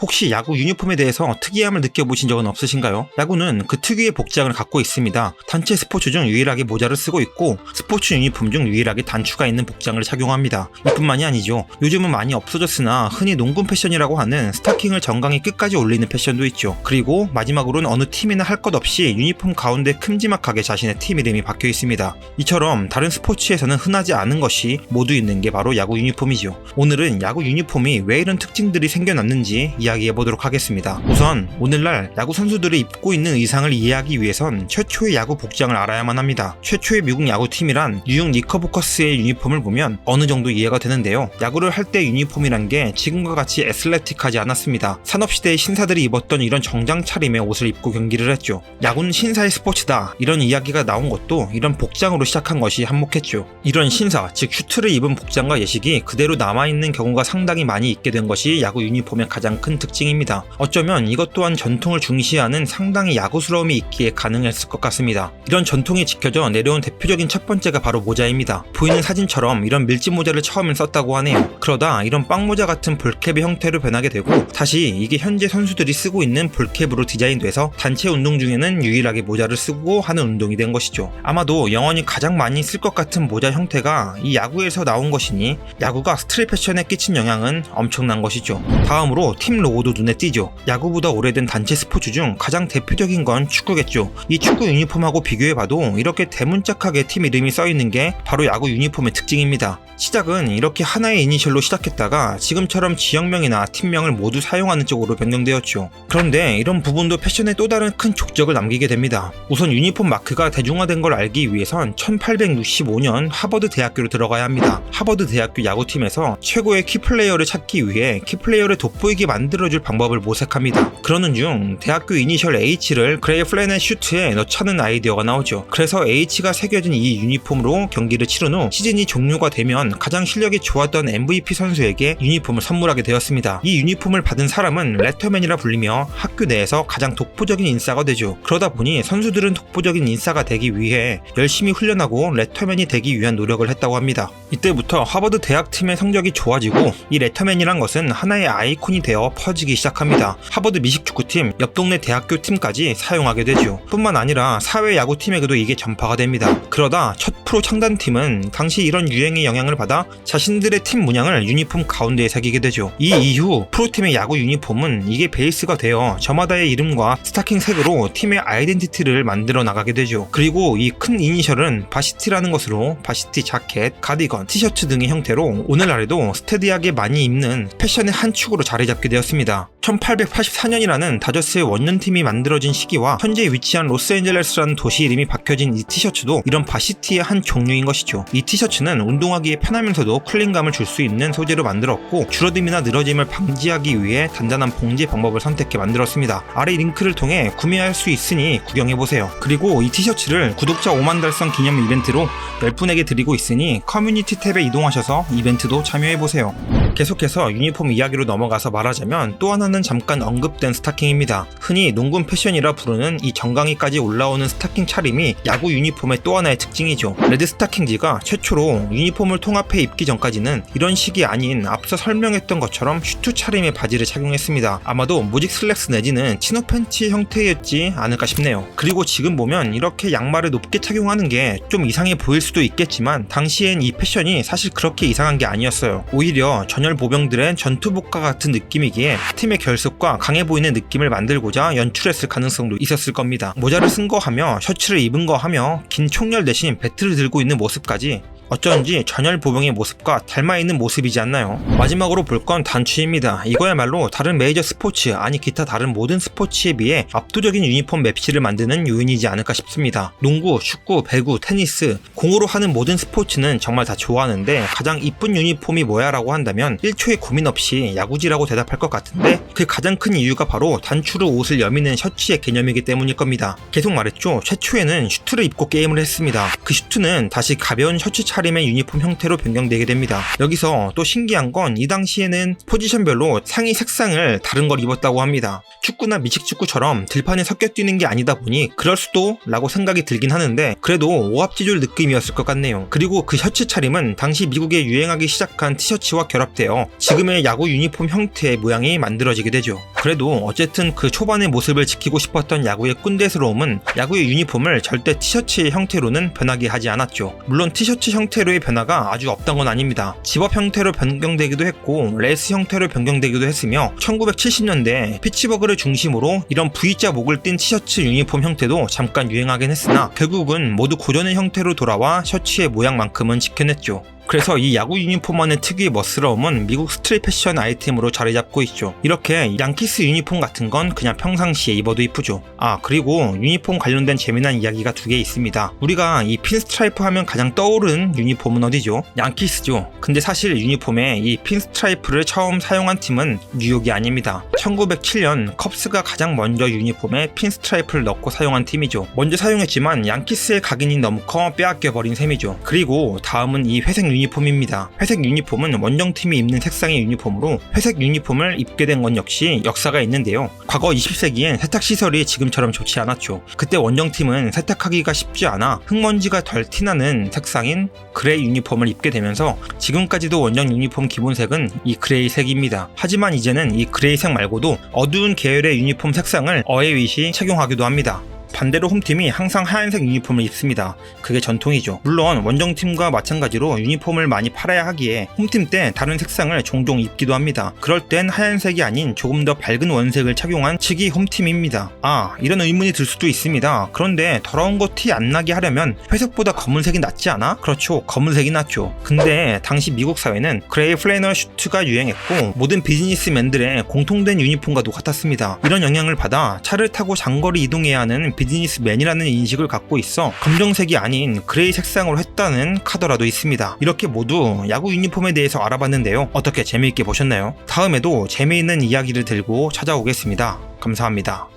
혹시 야구 유니폼에 대해서 특이함을 느껴보신 적은 없으신가요? 야구는 그 특유의 복장을 갖고 있습니다. 단체 스포츠 중 유일하게 모자를 쓰고 있고 스포츠 유니폼 중 유일하게 단추가 있는 복장을 착용합니다. 이뿐만이 아니죠. 요즘은 많이 없어졌으나 흔히 농군 패션이라고 하는 스타킹을 정강이 끝까지 올리는 패션도 있죠. 그리고 마지막으로는 어느 팀이나 할 것 없이 유니폼 가운데 큼지막하게 자신의 팀 이름이 박혀 있습니다. 이처럼 다른 스포츠에서는 흔하지 않은 것이 모두 있는 게 바로 야구 유니폼이죠. 오늘은 야구 유니폼이 왜 이런 특징들이 생겨났는지 이야기해 보도록 하겠습니다. 우선 오늘날 야구 선수들이 입고 있는 의상을 이해하기 위해선 최초의 야구 복장을 알아야만 합니다. 최초의 미국 야구팀이란 뉴욕 니커보커스의 유니폼을 보면 어느 정도 이해가 되는데요. 야구를 할 때 유니폼이란 게 지금과 같이 애슬레틱하지 않았습니다. 산업시대의 신사들이 입었던 이런 정장 차림의 옷을 입고 경기를 했죠. 야구는 신사의 스포츠다. 이런 이야기가 나온 것도 이런 복장으로 시작한 것이 한몫했죠. 이런 신사, 즉 슈트를 입은 복장과 예식이 그대로 남아있는 경우가 상당히 많이 있게 된 것이 야구 유니폼의 가장 큰 특징입니다. 어쩌면 이것 또한 전통을 중시하는 상당히 야구스러움이 있기에 가능했을 것 같습니다. 이런 전통이 지켜져 내려온 대표적인 첫 번째가 바로 모자입니다. 보이는 사진처럼 이런 밀짚 모자를 처음엔 썼다고 하네요. 그러다 이런 빵모자 같은 볼캡의 형태로 변하게 되고 다시 이게 현재 선수들이 쓰고 있는 볼캡으로 디자인돼서 단체 운동 중에는 유일하게 모자를 쓰고 하는 운동이 된 것이죠. 아마도 영원히 가장 많이 쓸 것 같은 모자 형태가 이 야구에서 나온 것이니 야구가 스트릿 패션에 끼친 영향은 엄청난 것이죠. 다음으로 팀 로고도 눈에 띄죠. 야구보다 오래된 단체 스포츠 중 가장 대표적인 건 축구겠죠. 이 축구 유니폼하고 비교해봐도 이렇게 대문짝하게 팀 이름이 써있는 게 바로 야구 유니폼의 특징입니다. 시작은 이렇게 하나의 이니셜로 시작했다가 지금처럼 지역명이나 팀명을 모두 사용하는 쪽으로 변경되었죠. 그런데 이런 부분도 패션에 또 다른 큰 족적을 남기게 됩니다. 우선 유니폼 마크가 대중화된 걸 알기 위해선 1865년 하버드 대학교로 들어가야 합니다. 하버드 대학교 야구팀에서 최고의 키플레이어를 찾기 위해 키플레이어를 돋보이게 만 들어줄 방법을 모색합니다. 그러는 중 대학교 이니셜 H를 그레이 플래넷 슈트에 넣자는 아이디어가 나오죠. 그래서 H가 새겨진 이 유니폼으로 경기를 치른 후 시즌이 종료가 되면 가장 실력이 좋았던 MVP 선수에게 유니폼을 선물하게 되었습니다. 이 유니폼을 받은 사람은 레터맨이라 불리며 학교 내에서 가장 독보적인 인싸가 되죠. 그러다 보니 선수들은 독보적인 인싸가 되기 위해 열심히 훈련하고 레터맨이 되기 위한 노력을 했다고 합니다. 이때부터 하버드 대학팀의 성적이 좋아지고 이 레터맨이란 것은 하나의 아이콘이 되어 퍼지기 시작합니다. 하버드 미식축구팀, 옆 동네 대학교 팀까지 사용하게 되죠. 뿐만 아니라 사회 야구팀에게도 이게 전파가 됩니다. 그러다 첫 프로 창단팀은 당시 이런 유행의 영향을 받아 자신들의 팀 문양을 유니폼 가운데에 새기게 되죠. 이 이후 프로팀의 야구 유니폼은 이게 베이스가 되어 저마다의 이름과 스타킹 색으로 팀의 아이덴티티를 만들어 나가게 되죠. 그리고 이 큰 이니셜은 바시티라는 것으로 바시티 자켓, 가디건, 티셔츠 등의 형태로 오늘날에도 스테디하게 많이 입는 패션의 한 축으로 자리 잡게 되었습니다. 1884년이라는 다저스의 원년팀이 만들어진 시기와 현재 위치한 로스앤젤레스라는 도시 이름이 박혀진 이 티셔츠도 이런 바시티의 한 종류인 것이죠. 이 티셔츠는 운동하기에 편하면서도 쿨링감을 줄 수 있는 소재로 만들었고 줄어듦이나 늘어짐을 방지하기 위해 단단한 봉지 방법을 선택해 만들었습니다. 아래 링크를 통해 구매할 수 있으니 구경해보세요. 그리고 이 티셔츠를 구독자 5만 달성 기념 이벤트로 10분에게 드리고 있으니 커뮤니티 탭에 이동하셔서 이벤트도 참여해보세요. 계속해서 유니폼 이야기로 넘어가서 말하자면 또 하나는 잠깐 언급된 스타킹입니다. 흔히 농군 패션이라 부르는 이 정강이까지 올라오는 스타킹 차림이 야구 유니폼의 또 하나의 특징이죠. 레드 스타킹지가 최초로 유니폼을 통합해 입기 전까지는 이런 식이 아닌 앞서 설명했던 것처럼 슈트 차림의 바지를 착용했습니다. 아마도 무직 슬랙스 내지는 치노 팬츠 형태였지 않을까 싶네요. 그리고 지금 보면 이렇게 양말을 높게 착용하는 게 좀 이상해 보일 수도 있겠지만 당시엔 이 패션이 사실 그렇게 이상한 게 아니었어요. 오히려 전열 보병들의 전투복과 같은 느낌이기에 팀의 결속과 강해 보이는 느낌을 만들고자 연출했을 가능성도 있었을 겁니다. 모자를 쓴 거 하며 셔츠를 입은 거 하며 긴 총열 대신 배틀을 들고 있는 모습까지 어쩐지 전열 보병의 모습과 닮아 있는 모습이지 않나요? 마지막으로 볼 건 단추입니다. 이거야말로 다른 메이저 스포츠 아니 기타 다른 모든 스포츠에 비해 압도적인 유니폼 맵시를 만드는 요인이지 않을까 싶습니다. 농구, 축구, 배구, 테니스 공으로 하는 모든 스포츠는 정말 다 좋아하는데 가장 이쁜 유니폼이 뭐야 라고 한다면 1초의 고민 없이 야구지라고 대답할 것 같은데 그 가장 큰 이유가 바로 단추로 옷을 여미는 셔츠의 개념이기 때문일 겁니다. 계속 말했죠. 최초에는 슈트를 입고 게임을 했습니다. 그 슈트는 다시 가벼운 셔츠 차 림의 유니폼 형태로 변경되게 됩니다. 여기서 또 신기한 건 이 당시에는 포지션별로 상의 색상을 다른 걸 입었다고 합니다. 축구나 미식축구처럼 들판에 섞여 뛰는 게 아니다 보니 그럴 수도 라고 생각이 들긴 하는데 그래도 오합지졸 느낌이었을 것 같네요. 그리고 그 셔츠 차림은 당시 미국에 유행하기 시작한 티셔츠와 결합되어 지금의 야구 유니폼 형태의 모양이 만들어지게 되죠. 그래도 어쨌든 그 초반의 모습을 지키고 싶었던 야구의 꼰대스러움은 야구의 유니폼을 절대 티셔츠의 형태로는 변하게 하지 않았죠. 물론 티셔츠 형 태로의 변화가 아주 없던 건 아닙니다. 집업 형태로 변경되기도 했고 레이스 형태로 변경되기도 했으며 1970년대 피츠버그를 중심으로 이런 V자 목을 띤 티셔츠 유니폼 형태도 잠깐 유행하긴 했으나 결국은 모두 고전의 형태로 돌아와 셔츠의 모양만큼은 지켜냈죠. 그래서 이 야구 유니폼만의 특유의 멋스러움은 미국 스트릿 패션 아이템으로 자리 잡고 있죠. 이렇게 양키스 유니폼 같은 건 그냥 평상시에 입어도 이쁘죠. 아, 그리고 유니폼 관련된 재미난 이야기가 두 개 있습니다. 우리가 이 핀스트라이프 하면 가장 떠오르는 유니폼은 어디죠? 양키스죠. 근데 사실 유니폼에 이 핀스트라이프를 처음 사용한 팀은 뉴욕이 아닙니다. 1907년 컵스가 가장 먼저 유니폼에 핀스트라이프를 넣고 사용한 팀이죠. 먼저 사용했지만 양키스의 각인이 너무 커 빼앗겨 버린 셈이죠. 그리고 다음은 이 회색 유니폼입니다. 회색 유니폼은 원정팀이 입는 색상의 유니폼으로 회색 유니폼을 입게 된 건 역시 역사가 있는데요. 과거 20세기엔 세탁 시설이 지금처럼 좋지 않았죠. 그때 원정팀은 세탁하기가 쉽지 않아 흙먼지가 덜 티나는 색상인 그레이 유니폼을 입게 되면서 지금까지도 원정 유니폼 기본색은 이 그레이 색입니다. 하지만 이제는 이 그레이 색 말고도 어두운 계열의 유니폼 색상을 어웨이시 착용하기도 합니다. 반대로 홈팀이 항상 하얀색 유니폼을 입습니다. 그게 전통이죠. 물론 원정팀과 마찬가지로 유니폼을 많이 팔아야 하기에 홈팀 때 다른 색상을 종종 입기도 합니다. 그럴 땐 하얀색이 아닌 조금 더 밝은 원색을 착용한 측이 홈팀입니다. 아, 이런 의문이 들 수도 있습니다. 그런데 더러운 거 티 안 나게 하려면 회색보다 검은색이 낫지 않아? 그렇죠. 검은색이 낫죠. 근데 당시 미국 사회는 그레이 플래너 슈트가 유행했고 모든 비즈니스맨들의 공통된 유니폼과도 같았습니다. 이런 영향을 받아 차를 타고 장거리 이동해야 하는 비즈니스맨이라는 인식을 갖고 있어 검정색이 아닌 그레이 색상으로 했다는 카더라도 있습니다. 이렇게 모두 야구 유니폼에 대해서 알아봤는데요. 어떻게 재미있게 보셨나요? 다음에도 재미있는 이야기를 들고 찾아오겠습니다. 감사합니다.